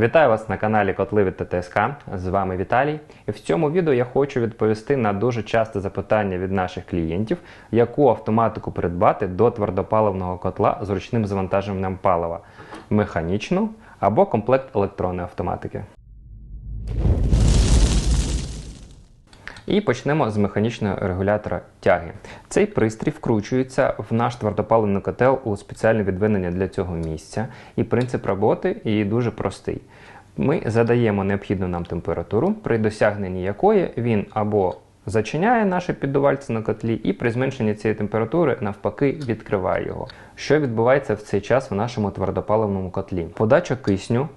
Вітаю вас на каналі Котли від ТТСК. З вами Віталій. І в цьому відео я хочу відповісти на дуже часте запитання від наших клієнтів, яку автоматику придбати до твердопаливного котла з ручним завантаженням палива механічну або комплект електронної автоматики. І почнемо з механічного регулятора тяги. Цей пристрій вкручується в наш твердопаливний котел у спеціальне відведення для цього місця. І принцип роботи її дуже простий. Ми задаємо необхідну нам температуру, при досягненні якої він або зачиняє наше піддувальце на котлі, і при зменшенні цієї температури навпаки відкриває його. Що відбувається в цей час в нашому твердопаливному котлі? Подача кисню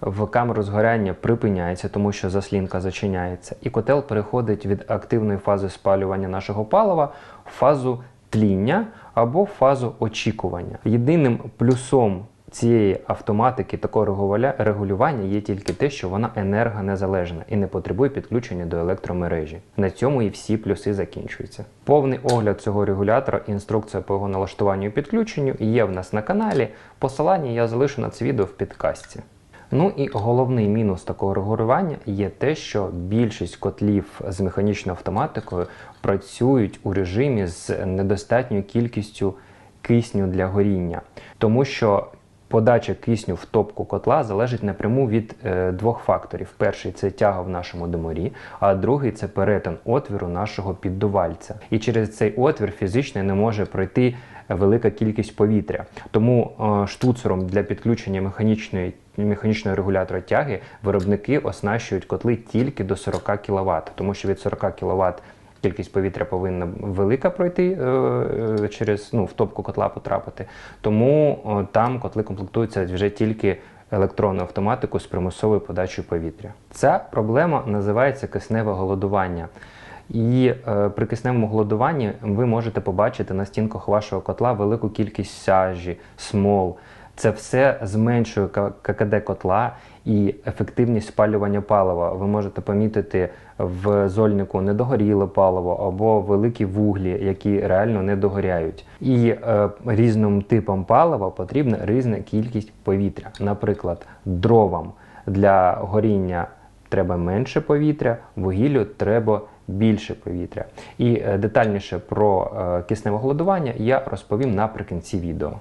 в камеру згоряння припиняється, тому що заслінка зачиняється, і котел переходить від активної фази спалювання нашого палива в фазу тління або в фазу очікування. Єдиним плюсом цієї автоматики такого регулювання є тільки те, що вона енергонезалежна і не потребує підключення до електромережі. На цьому і всі плюси закінчуються. Повний огляд цього регулятора і інструкція по його налаштуванню і підключенню є в нас на каналі. Посилання я залишу на це відео в підкасті. Ну і головний мінус такого регулювання є те, що більшість котлів з механічною автоматикою працюють у режимі з недостатньою кількістю кисню для горіння, тому що подача кисню в топку котла залежить напряму від е, двох факторів: перший це тяга в нашому диморі, а другий це перетин отвіру нашого піддувальця. І через цей отвір фізично не може пройти велика кількість повітря. Тому е, штуцером для підключення механічної механічного регулятора тяги виробники оснащують котли тільки до 40 кВт, тому що від 40 кВт кількість повітря повинна велика пройти е, е, через ну, в топку котла потрапити. Тому там котли комплектуються вже тільки електронну автоматику з примусовою подачею повітря. Ця проблема називається кисневе голодування. І е, при кисневому голодуванні ви можете побачити на стінках вашого котла велику кількість сажі, смол. Це все зменшує ККД котла і ефективність спалювання палива. Ви можете помітити в зольнику недогоріле паливо або великі вуглі, які реально не догоряють. І е, різним типам палива потрібна різна кількість повітря. Наприклад, дровам для горіння треба менше повітря, вугіллю треба більше повітря. І е, детальніше про е, кисневе голодування я розповім наприкінці відео.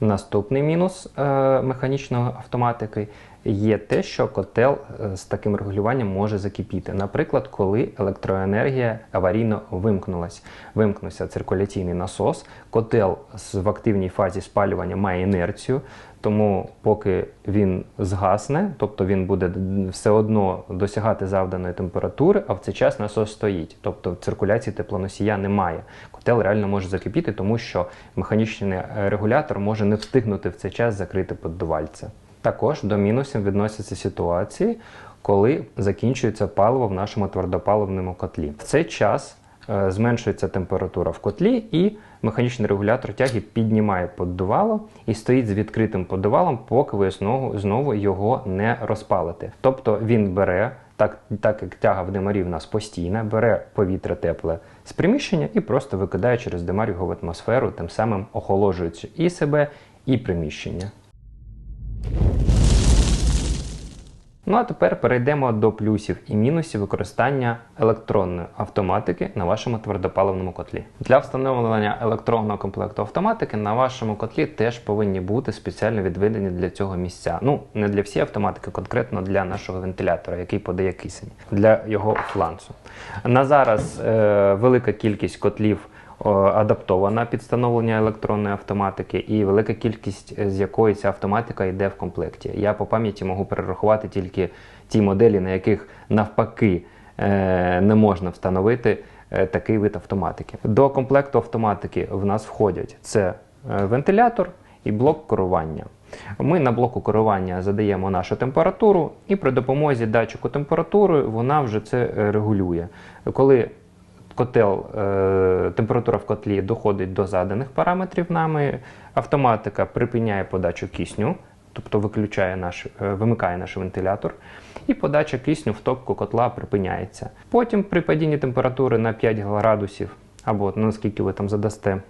Наступний мінус е, механічної автоматики є те, що котел е, з таким регулюванням може закипіти. Наприклад, коли електроенергія аварійно вимкнулась. Вимкнувся циркуляційний насос, котел в активній фазі спалювання має інерцію, тому поки він згасне, тобто він буде все одно досягати завданої температури, а в цей час насос стоїть. Тобто циркуляції теплоносія немає. Котел реально може закипіти, тому що механічний регулятор може не встигнути в цей час закрити поддувальце. Також до мінусів відносяться ситуації, коли закінчується паливо в нашому твердопаливному котлі. В цей час е, зменшується температура в котлі, і механічний регулятор тяги піднімає поддувало і стоїть з відкритим поддувалом, поки ви знову, знову його не розпалите. Тобто він бере. Так так як тяга в димарі в нас постійна, бере повітря тепле з приміщення і просто викидає через димар його в атмосферу, тим самим охолоджуючи і себе, і приміщення. Ну а тепер перейдемо до плюсів і мінусів використання електронної автоматики на вашому твердопаливному котлі. Для встановлення електронного комплекту автоматики на вашому котлі теж повинні бути спеціально відведені для цього місця. Ну, не для всієї автоматики, конкретно для нашого вентилятора, який подає кисень, для його фланцу. На зараз е, велика кількість котлів адаптована під встановлення електронної автоматики, і велика кількість е, з якої ця автоматика йде в комплекті. Я по пам'яті можу перерахувати тільки ті моделі, на яких навпаки е, не можна встановити е, такий вид автоматики. До комплекту автоматики в нас входять це вентилятор і блок керування. Ми на блоку керування задаємо нашу температуру, і при допомозі датчику температури вона вже це регулює. Коли котел, е, температура в котлі доходить до заданих параметрів нами, автоматика припиняє подачу кисню, тобто виключає наш, е, вимикає наш вентилятор, і подача кисню в топку котла припиняється. Потім при падінні температури на 5 градусів, або наскільки ви там задасте,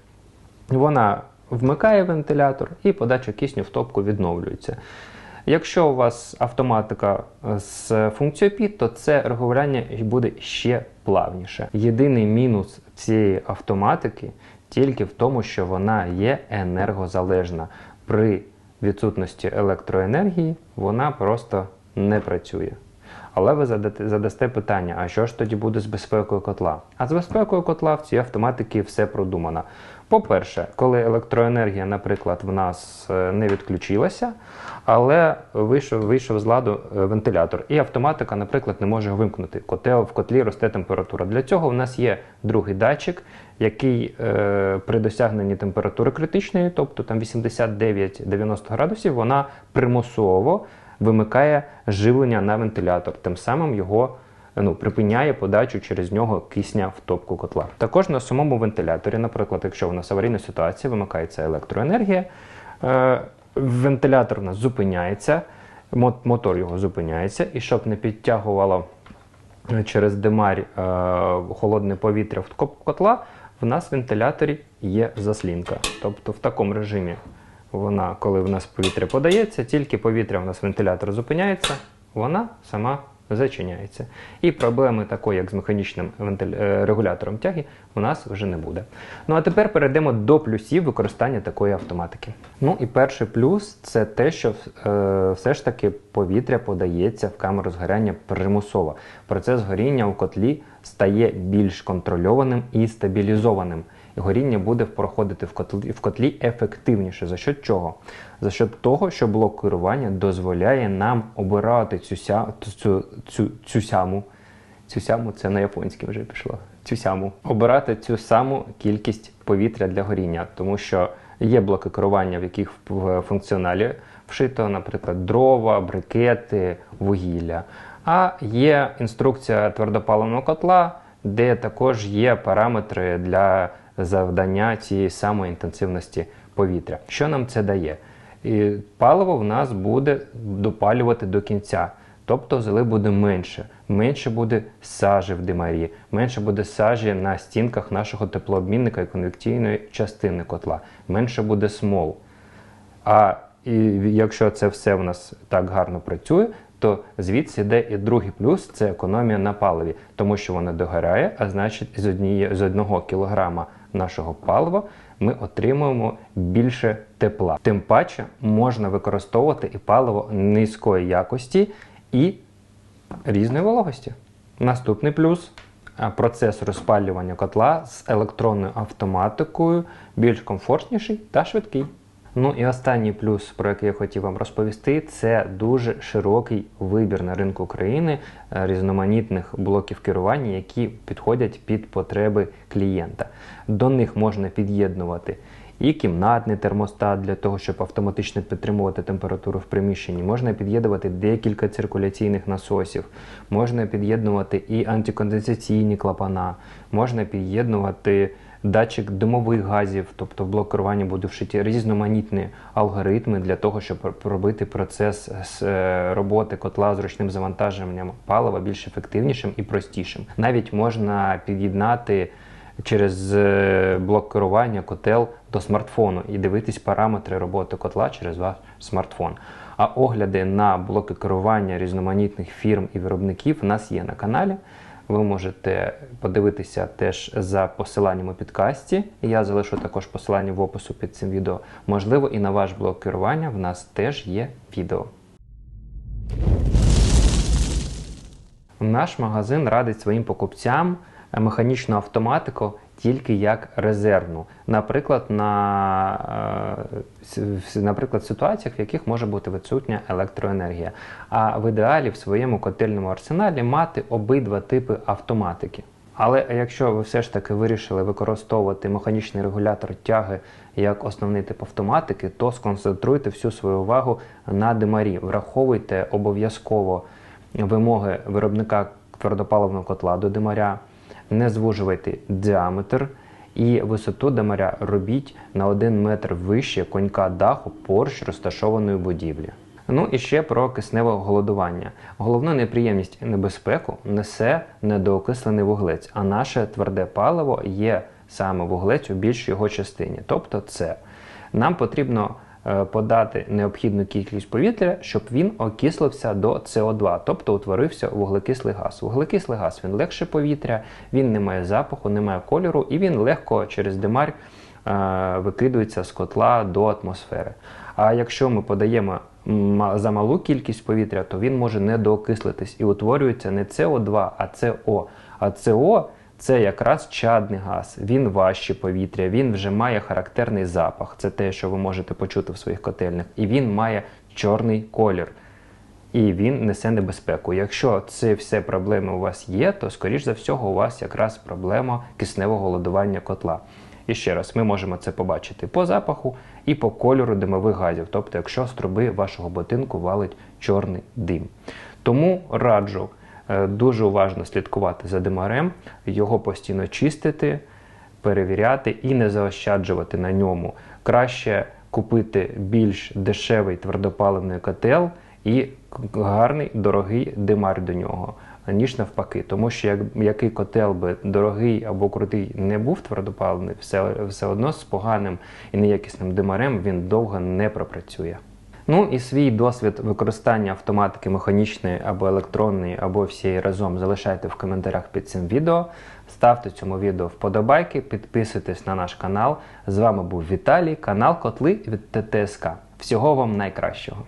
вона вмикає вентилятор і подача кисню в топку відновлюється. Якщо у вас автоматика з функцією PID, то це регулювання буде ще плавніше. Єдиний мінус цієї автоматики тільки в тому, що вона є енергозалежна. При відсутності електроенергії вона просто не працює. Але ви задасте питання: а що ж тоді буде з безпекою котла? А з безпекою котла в цій автоматики все продумано. По-перше, коли електроенергія, наприклад, в нас е, не відключилася, але вийшов вийшов з ладу е, вентилятор, і автоматика, наприклад, не може вимкнути. Котел в котлі росте температура. Для цього в нас є другий датчик, який е, при досягненні температури критичної, тобто там 89-90 градусів, вона примусово вимикає живлення на вентилятор, тим самим його ну, припиняє подачу через нього кисня в топку котла. Також на самому вентиляторі, наприклад, якщо у нас аварійна ситуація, вимикається електроенергія, е, вентилятор у нас зупиняється, мотор його зупиняється, і щоб не підтягувало через димарь е, холодне повітря в топку котла, в нас в вентиляторі є заслінка. Тобто в такому режимі вона, коли в нас повітря подається, тільки повітря у нас вентилятор зупиняється, вона сама зачиняється. І проблеми такої, як з механічним. Е, регулятором тяги, у нас вже не буде. Ну а тепер перейдемо до плюсів використання такої автоматики. Ну і перший плюс це те, що е, все ж таки повітря подається в камеру згоряння примусово. Процес горіння у котлі стає більш контрольованим і стабілізованим горіння буде проходити в котлі в котлі ефективніше. За що чого? За що того, що блок керування дозволяє нам обирати цю ся, цю, цю, цю сяму. Цю сяму це на японській вже пішло. Цю сяму. Обирати цю саму кількість повітря для горіння, тому що є блоки керування, в яких в функціоналі вшито, наприклад, дрова, брикети, вугілля. А є інструкція твердопаливного котла, де також є параметри для завдання цієї самої інтенсивності повітря. Що нам це дає? І Паливо в нас буде допалювати до кінця. Тобто зели буде менше, менше буде сажі в димарі, менше буде сажі на стінках нашого теплообмінника і конвекційної частини котла, менше буде смол. А і якщо це все в нас так гарно працює, то звідси йде і другий плюс це економія на паливі, тому що воно догорає, а значить з однієї з одного кілограма нашого палива ми отримуємо більше тепла. Тим паче можна використовувати і паливо низької якості і різної вологості. Наступний плюс. Процес розпалювання котла з електронною автоматикою більш комфортніший та швидкий. Ну і останній плюс, про який я хотів вам розповісти, це дуже широкий вибір на ринку України е, різноманітних блоків керування, які підходять під потреби клієнта. До них можна під'єднувати і кімнатний термостат для того, щоб автоматично підтримувати температуру в приміщенні. Можна під'єднувати декілька циркуляційних насосів, можна під'єднувати і антиконденсаційні клапана, можна під'єднувати датчик димових газів, тобто в блок керування буде вшиті різноманітні алгоритми для того, щоб робити процес е, роботи котла з ручним завантаженням палива більш ефективнішим і простішим. Навіть можна під'єднати. Через е, блок керування котел до смартфону і дивитись параметри роботи котла через ваш смартфон. А огляди на блоки керування різноманітних фірм і виробників у нас є на каналі. Ви можете подивитися теж за посиланням у підкасті. Я залишу також посилання в опису під цим відео. Можливо, і на ваш блок керування в нас теж є відео. Наш магазин радить своїм покупцям механічну автоматику тільки як резервну, наприклад, на е, наприклад, ситуаціях, в яких може бути відсутня електроенергія. А в ідеалі в своєму котельному арсеналі мати обидва типи автоматики. Але якщо ви все ж таки вирішили використовувати механічний регулятор тяги як основний тип автоматики, то сконцентруйте всю свою увагу на димарі. Враховуйте обов'язково вимоги виробника твердопаливного котла до димаря не звужувайте діаметр і висоту демаря робіть на 1 метр вище конька даху поруч розташованої будівлі. Ну і ще про кисневе голодування. Головну неприємність і небезпеку несе недоокислений вуглець, а наше тверде паливо є саме вуглець у більшій його частині. Тобто це нам потрібно подати необхідну кількість повітря, щоб він окислився до СО2, тобто утворився вуглекислий газ. Вуглекислий газ він легше повітря, він не має запаху, не має кольору, і він легко через димар е, викидується з котла до атмосфери. А якщо ми подаємо м, за малу кількість повітря, то він може недоокислитись і утворюється не СО2, а СО. А СО це якраз чадний газ. Він важче повітря, він вже має характерний запах. Це те, що ви можете почути в своїх котельнях, і він має чорний колір. І він несе небезпеку. Якщо це все проблеми у вас є, то скоріш за всього у вас якраз проблема кисневого голодування котла. І ще раз, ми можемо це побачити по запаху і по кольору димових газів, тобто, якщо з труби вашого будинку валить чорний дим. Тому раджу дуже уважно слідкувати за димарем, його постійно чистити, перевіряти і не заощаджувати на ньому. Краще купити більш дешевий твердопаливний котел і гарний дорогий димар до нього, ніж навпаки. Тому що як, який котел би дорогий або крутий не був твердопаливний, все, все одно з поганим і неякісним димарем він довго не пропрацює. Ну і свій досвід використання автоматики механічної або електронної, або всієї разом залишайте в коментарях під цим відео. Ставте цьому відео вподобайки, підписуйтесь на наш канал. З вами був Віталій, канал Котли від ТТСК. Всього вам найкращого!